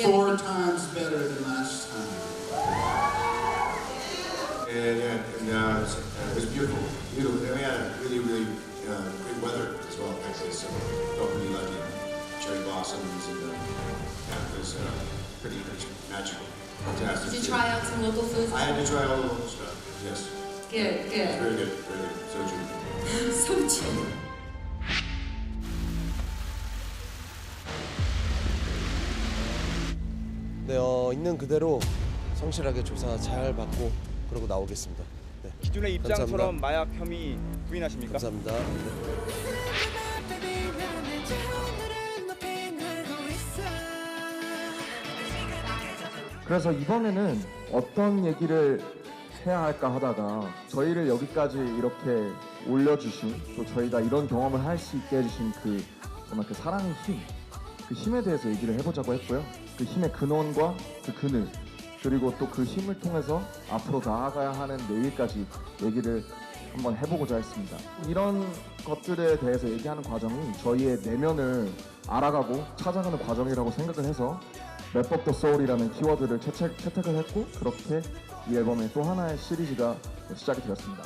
four times better than last time. And, and uh, it was uh, beautiful, beautiful. And we had really, really uh, good weather as well, Texas. So felt really lucky. Cherry blossoms and uh, yeah, it was uh, pretty magical. Fantastic. Did you try out some local foods? I had to try all the local stuff. Yes. Good, good. It's very good, very good. So, Soju. Soju. 네, 어, 있는 그대로 성실하게 조사 잘 받고 그러고 나오겠습니다. 네, 기존의 입장처럼 감사합니다. 마약 혐의 부인하십니까? 감사합니다. 네. 그래서 이번에는 어떤 얘기를 해야 할까 하다가 저희를 여기까지 이렇게 올려주신 또 저희가 이런 경험을 할 수 있게 해주신 그 정말 그 사랑의 힘, 그 힘에 대해서 얘기를 해보자고 했고요. 그 힘의 근원과 그 그늘 그리고 또 그 힘을 통해서 앞으로 나아가야 하는 내일까지 얘기를 한번 해보고자 했습니다. 이런 것들에 대해서 얘기하는 과정이 저희의 내면을 알아가고 찾아가는 과정이라고 생각을 해서 맵법 더 소울이라는 키워드를 채택, 채택을 했고 그렇게 이 앨범의 또 하나의 시리즈가 시작이 되었습니다.